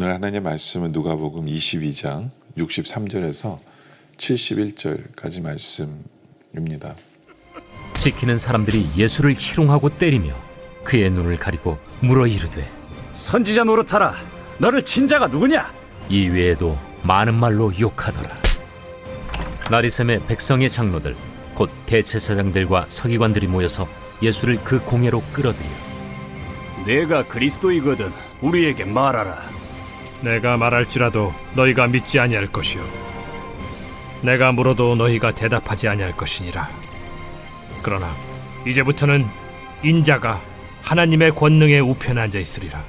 오늘 하나님의 말씀은 누가복음 22장 63절에서 71절까지 말씀입니다. 지키는 사람들이 예수를 희롱하고 때리며 그의 눈을 가리고 물어 이르되 선지자 노릇하라. 너를 친자가 누구냐? 이 외에도 많은 말로 욕하더라. 나리샘의 백성의 장로들 곧 대체사장들과 서기관들이 모여서 예수를 그 공회로 끌어들여 내가 그리스도이거든. 우리에게 말하라. 내가 말할지라도 너희가 믿지 아니할 것이요 내가 물어도 너희가 대답하지 아니할 것이니라 그러나 이제부터는 인자가 하나님의 권능의 우편에 앉아 있으리라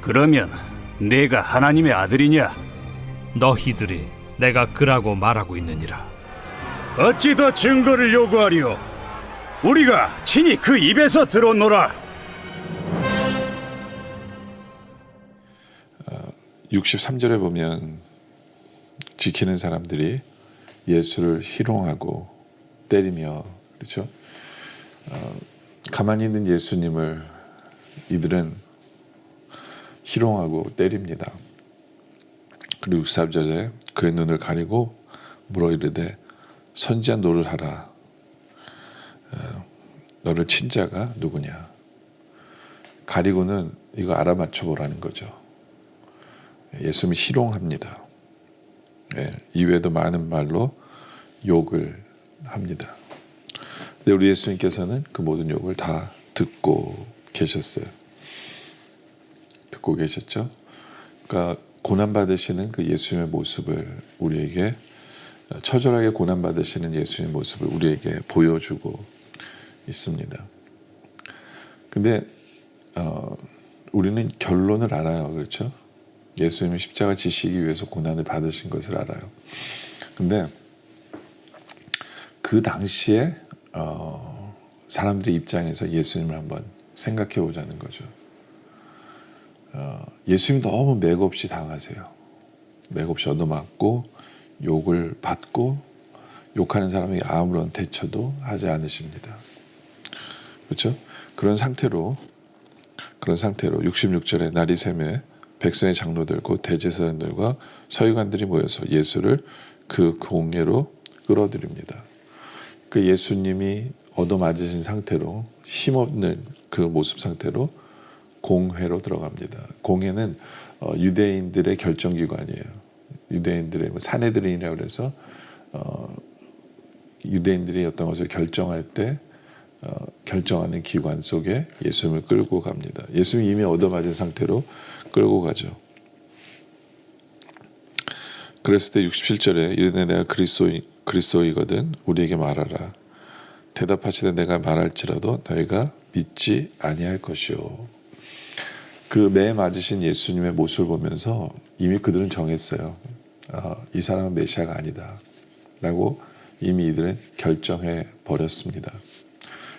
그러면 내가 하나님의 아들이냐? 너희들이 내가 그라고 말하고 있느니라 어찌 더 증거를 요구하리요? 우리가 친히 그 입에서 들었노라. 63절에 보면 지키는 사람들이 예수를 희롱하고 때리며 그렇죠. 어, 가만히 있는 예수님을 이들은 희롱하고 때립니다. 그리고 63절에 그의 눈을 가리고 물어 이르되 선지자 노를 하라. 어, 너를 친자가 누구냐? 가리고는 이거 알아맞혀 보라는 거죠. 예수님이 희롱합니다. 예, 이외에도 많은 말로 욕을 합니다. 근데 우리 예수님께서는 그 모든 욕을 다 듣고 계셨어요. 듣고 계셨죠? 그러니까 고난 받으시는 그 예수님의 모습을 우리에게 처절하게 고난 받으시는 예수님의 모습을 우리에게 보여주고 있습니다. 근데 어, 우리는 결론을 알아요, 그렇죠? 예수님이 십자가 지시기 위해서 고난을 받으신 것을 알아요. 근데 그 당시에 어, 사람들의 입장에서 예수님을 한번 생각해 보자는 거죠. 어, 예수님이 너무 맥없이 당하세요. 맥없이 얻어맞고 욕을 받고 욕하는 사람이 아무런 대처도 하지 않으십니다. 그렇죠? 그런 상태로 그런 상태로 66절에 날이 샘에 백성의 장로들 곧 대제사장들과 서기관들이 모여서 예수를 그 공예로 끌어들입니다. 그 예수님이 얻어맞으신 상태로 힘없는 그 모습 상태로 공회로 들어갑니다. 공회는 어, 유대인들의 결정기관이에요. 유대인들의 뭐 사내들인이라고 그래서 어, 유대인들이 어떤 것을 결정할 때 어, 결정하는 기관 속에 예수님을 끌고 갑니다. 예수님 이미 얻어맞은 상태로 끌고 가죠. 그랬을 때 67절에 이르되 내가 그리스도이, 그리스도이거든 우리에게 말하라. 대답하시되 내가 말할지라도 너희가 믿지 아니할 것이요. 그매 맞으신 예수님의 모습을 보면서 이미 그들은 정했어요. 아, 이 사람은 메시아가 아니다. 라고 이미 이들은 결정해 버렸습니다.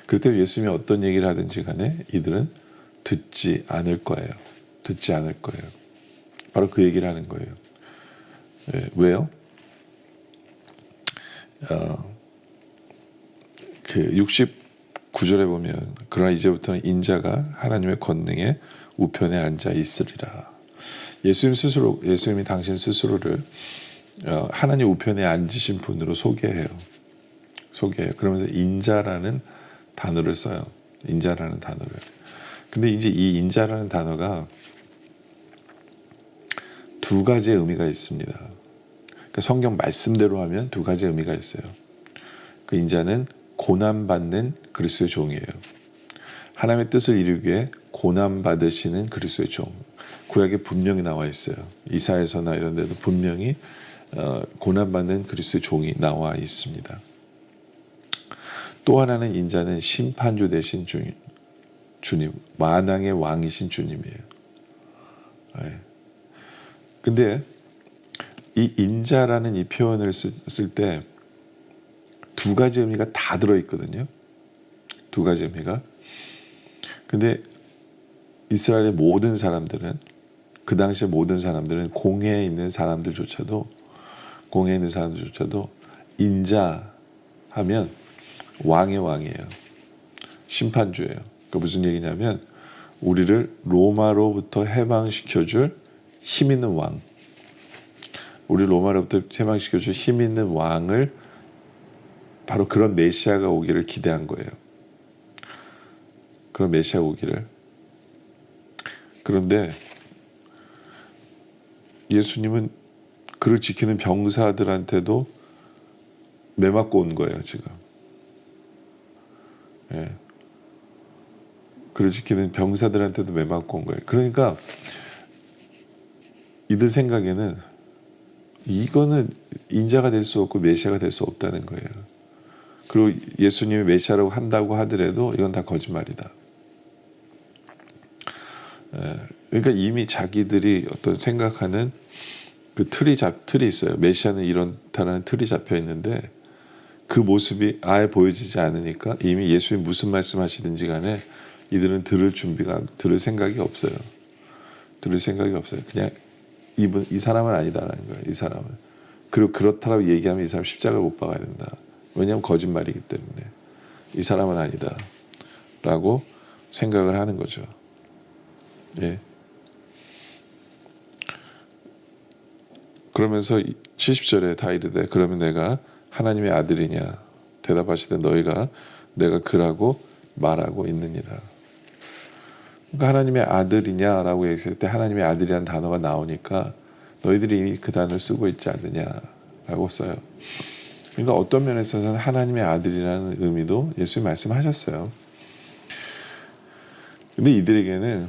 그럴 때 예수님이 어떤 얘기를 하든지 간에 이들은 듣지 않을 거예요. 듣지 않을 거예요. 바로 그 얘기를 하는 거예요. 예, 왜요? 어, 그 69절에 보면 그러나 이제부터는 인자가 하나님의 권능에 우편에 앉아 있으리라. 예수님 스스로 예수님이 당신 스스로를 어, 하나님 우편에 앉으신 분으로 소개해요. 소개해요. 그러면서 인자라는 단어를 써요. 인자라는 단어를. 근데 이제 이 인자라는 단어가 두 가지의 의미가 있습니다. 그러니까 성경 말씀대로 하면 두 가지 의미가 있어요. 그 인자는 고난받는 그리스도의 종이에요. 하나님의 뜻을 이루기 위해 고난받으시는 그리스도의 종. 구약에 분명히 나와 있어요. 이사에서나 이런 데도 분명히 어, 고난받는 그리스도의 종이 나와 있습니다. 또 하나는 인자는 심판주 대신 주, 주님, 만왕의 왕이신 주님이에요. 예. 근데 이 인자라는 이 표현을 쓸 때 두 가지 의미가 다 들어 있거든요. 두 가지 의미가. 근데 이스라엘의 모든 사람들은 그 당시의 모든 사람들은 공회에 있는 사람들조차도 공회에 있는 사람들조차도 인자 하면 왕의 왕이에요. 심판주예요. 그 무슨 얘기냐면 우리를 로마로부터 해방시켜 줄 힘 있는 왕. 우리 로마로부터 해방시켜줄 힘 있는 왕을 바로 그런 메시아가 오기를 기대한 거예요. 그런 메시아 오기를. 그런데 예수님은 그를 지키는 병사들한테도 매 맞고 온 거예요, 지금. 예. 그를 지키는 병사들한테도 매 맞고 온 거예요. 그러니까 이들 생각에는 이거는 인자가 될 수 없고 메시아가 될 수 없다는 거예요. 그리고 예수님이 메시아라고 한다고 하더라도 이건 다 거짓말이다. 예, 그러니까 이미 자기들이 어떤 생각하는 그 틀이 잡 틀이 있어요. 메시아는 이런다라는 틀이 잡혀 있는데 그 모습이 아예 보여지지 않으니까 이미 예수님 무슨 말씀하시든지 간에 이들은 들을 준비가 들을 생각이 없어요. 들을 생각이 없어요. 그냥 이분 이 사람은 아니다라는 거예요. 이 사람은 그리고 그렇다라고 얘기하면 이 사람 십자가 못 박아야 된다. 왜냐하면 거짓말이기 때문에 이 사람은 아니다라고 생각을 하는 거죠. 예. 그러면서 70절에 다 이르되 그러면 내가 하나님의 아들이냐 대답하시되 너희가 내가 그라고 말하고 있느니라. 그러니까 하나님의 아들이냐라고 얘기했을 때 하나님의 아들이라는 단어가 나오니까 너희들이 이미 그 단어를 쓰고 있지 않느냐라고 써요. 그러니까 어떤 면에 있어서는 하나님의 아들이라는 의미도 예수님 말씀하셨어요. 근데 이들에게는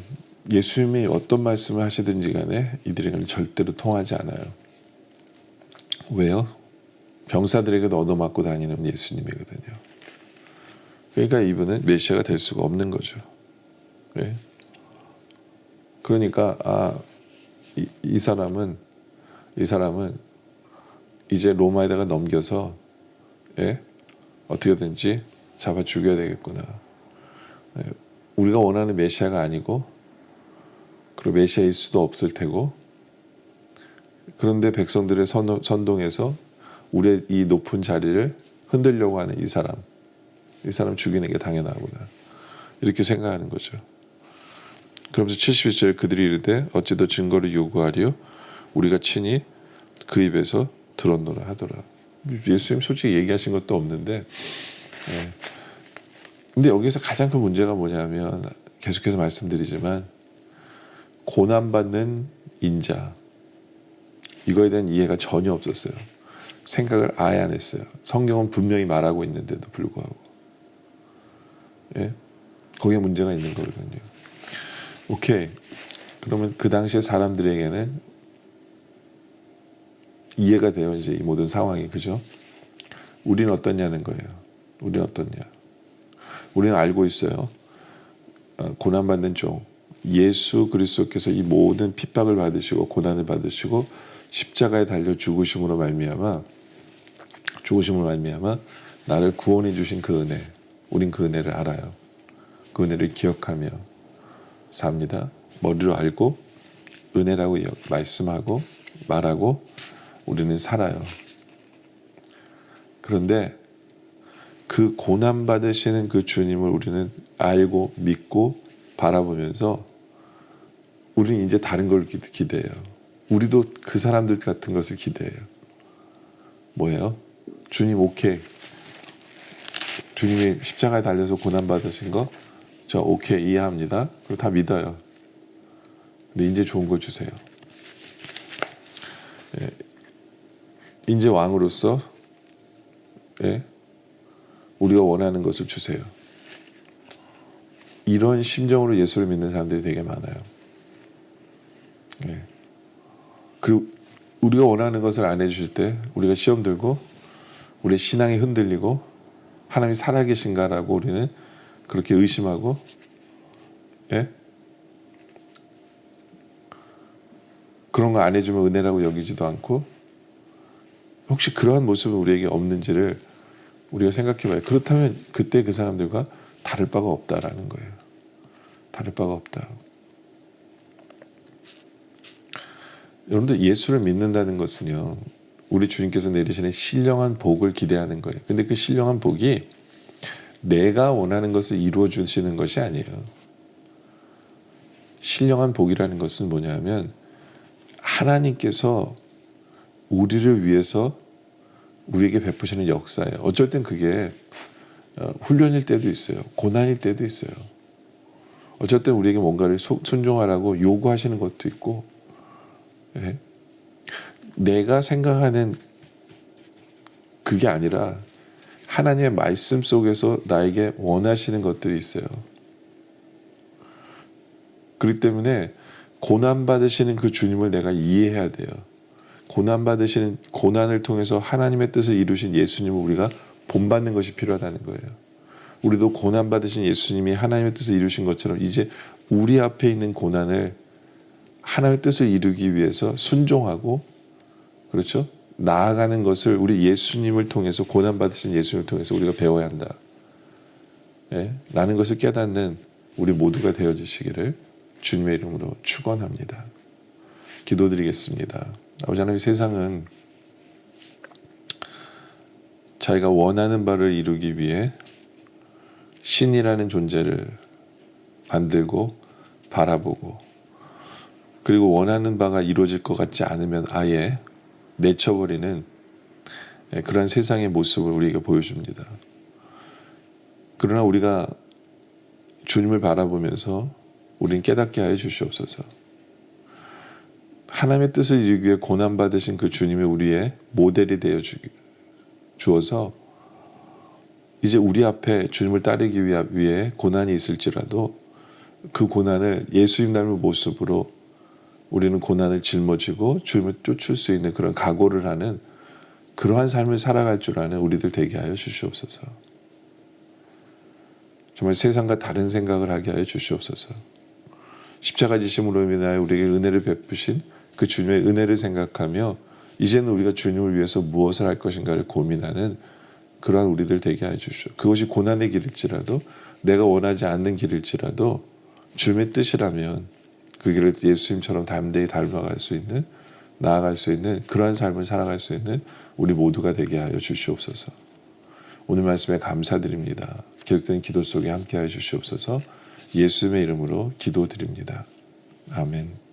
예수님이 어떤 말씀을 하시든지 간에 이들에게는 절대로 통하지 않아요. 왜요? 병사들에게도 얻어맞고 다니는 예수님이거든요. 그러니까 이분은 메시아가 될 수가 없는 거죠. 왜? 그러니까 아, 이, 이 사람은 이 사람은 이제 로마에다가 넘겨서 예? 어떻게든지 잡아 죽여야 되겠구나. 예, 우리가 원하는 메시아가 아니고 그리고 메시아일 수도 없을 테고 그런데 백성들의 선, 선동에서 우리의 이 높은 자리를 흔들려고 하는 이 사람 이 사람 죽이는 게 당연하구나 이렇게 생각하는 거죠. 그러면서 71절 그들이 이르되 어찌 더 증거를 요구하리요 우리가 친히 그 입에서 들었노라 하더라. 예수님 솔직히 얘기하신 것도 없는데 예. 근데 여기서 가장 큰 문제가 뭐냐면 계속해서 말씀드리지만 고난받는 인자 이거에 대한 이해가 전혀 없었어요. 생각을 아예 안 했어요. 성경은 분명히 말하고 있는데도 불구하고 예? 거기에 문제가 있는 거거든요. 오케이. 그러면 그 당시에 사람들에게는 이해가 돼요. 이제 이 모든 상황이 그죠? 우리는 어떠냐는 거예요. 우리는 어떠냐? 우리는 알고 있어요. 어, 고난 받는 종 예수 그리스도께서 이 모든 핍박을 받으시고 고난을 받으시고 십자가에 달려 죽으심으로 말미암아 죽으심으로 말미암아 나를 구원해 주신 그 은혜 우린 그 은혜를 알아요. 그 은혜를 기억하며 삽니다. 머리로 알고 은혜라고 말씀하고 말하고 우리는 살아요. 그런데 그 고난 받으시는 그 주님을 우리는 알고 믿고 바라보면서 우리는 이제 다른 걸 기- 기대해요. 우리도 그 사람들 같은 것을 기대해요. 뭐예요? 주님 오케이. 주님이 십자가에 달려서 고난 받으신 거 저 오케이 이해합니다. 그리고 다 믿어요. 근데 이제 좋은 거 주세요. 예. 이제 왕으로서 예. 우리가 원하는 것을 주세요. 이런 심정으로 예수를 믿는 사람들이 되게 많아요. 예. 그리고 우리가 원하는 것을 안 해주실 때 우리가 시험 들고 우리의 신앙이 흔들리고 하나님이 살아계신가라고 우리는 그렇게 의심하고 예? 그런 거 안 해주면 은혜라고 여기지도 않고 혹시 그러한 모습은 우리에게 없는지를 우리가 생각해봐요. 그렇다면 그때 그 사람들과 다를 바가 없다라는 거예요. 다를 바가 없다. 여러분들 예수를 믿는다는 것은요. 우리 주님께서 내리시는 신령한 복을 기대하는 거예요. 근데 그 신령한 복이 내가 원하는 것을 이루어 주시는 것이 아니에요. 신령한 복이라는 것은 뭐냐면 하나님께서 우리를 위해서 우리에게 베푸시는 역사예요. 어쩔 땐 그게 어, 훈련일 때도 있어요. 고난일 때도 있어요. 어쩔 땐 우리에게 뭔가를 소- 순종하라고 요구하시는 것도 있고 예. 내가 생각하는 그게 아니라 하나님의 말씀 속에서 나에게 원하시는 것들이 있어요. 그렇기 때문에 고난 받으시는 그 주님을 내가 이해해야 돼요. 고난 받으시는 고난을 통해서 하나님의 뜻을 이루신 예수님을 우리가 본받는 것이 필요하다는 거예요. 우리도 고난 받으신 예수님이 하나님의 뜻을 이루신 것처럼 이제 우리 앞에 있는 고난을 하나님의 뜻을 이루기 위해서 순종하고 그렇죠? 나아가는 것을 우리 예수님을 통해서 고난 받으신 예수님을 통해서 우리가 배워야 한다. 예? 라는 것을 깨닫는 우리 모두가 되어지시기를 주님의 이름으로 축원합니다. 기도드리겠습니다. 아버지 하나님 세상은 자기가 원하는 바를 이루기 위해 신이라는 존재를 만들고 바라보고 그리고 원하는 바가 이루어질 것 같지 않으면 아예 내쳐버리는 예, 그런 세상의 모습을 우리에게 보여줍니다. 그러나 우리가 주님을 바라보면서 우린 깨닫게 하여 주시옵소서. 하나님의 뜻을 이루기 위해 고난 받으신 그 주님이 우리의 모델이 되어 주, 주어서 이제 우리 앞에 주님을 따르기 위해 고난이 있을지라도 그 고난을 예수님 닮은 모습으로 우리는 고난을 짊어지고 주님을 쫓을 수 있는 그런 각오를 하는 그러한 삶을 살아갈 줄 아는 우리들 되게 하여 주시옵소서. 정말 세상과 다른 생각을 하게 하여 주시옵소서. 십자가 지심으로 인하여 우리에게 은혜를 베푸신 그 주님의 은혜를 생각하며 이제는 우리가 주님을 위해서 무엇을 할 것인가를 고민하는 그러한 우리들 되게 해 주시오. 그것이 고난의 길일지라도 내가 원하지 않는 길일지라도 주님의 뜻이라면 그 길을 예수님처럼 담대히 닮아갈 수 있는 나아갈 수 있는 그러한 삶을 살아갈 수 있는 우리 모두가 되게 하여 주시옵소서. 오늘 말씀에 감사드립니다. 계속되는 기도 속에 함께 하여 주시옵소서. 예수님의 이름으로 기도드립니다. 아멘.